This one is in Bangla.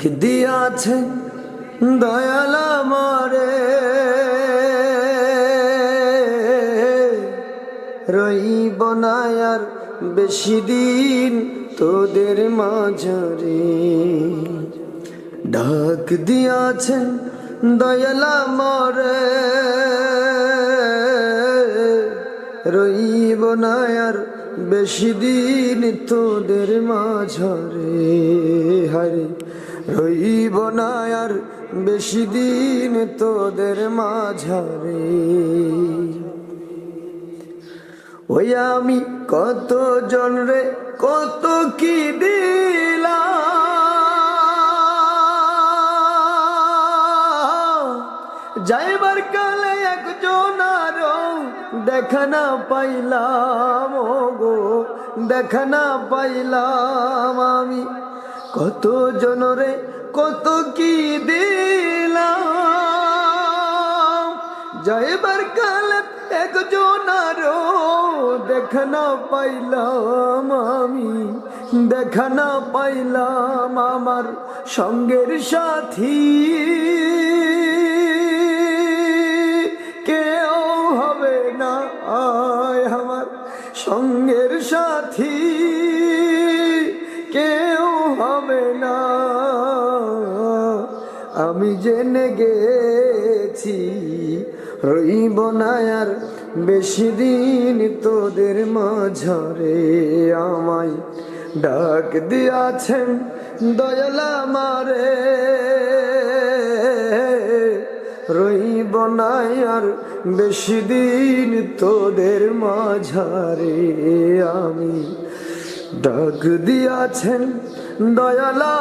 দিয়াছে দয়াল আমারে? রইব না আর বেশি দিন তোদের মাঝরে। ডাক দিয়াছেন দয়ালা মরে রইব না আর বেশি দিন তোদের মাঝরে। হারে রইব না আর বেশি দিন তোদের মাঝরে। ওই আমি কত জন রে, কত কি দিলাম? যাইবার কালে একজন আরও দেখা না পাইলাম গো দেখা না পাইলাম আমি। কত জন রে, কত কি দিলাম? যাইবার কালে একজন আরও দেখা পাইলাম আমি, দেখা না পাইলাম আমার সঙ্গের সাথী। কেউ হবে না আয় আমার সঙ্গের সাথী। আমি জেনে গেছি, রইব না আর বেশি দিন তোদের মাঝরে আমায় ডাক দিয়াছেন দয়ালা মারে রইব না আর বেশি দিন তোদের মাঝারে আমি ডাক দিয়াছেন দয়ালা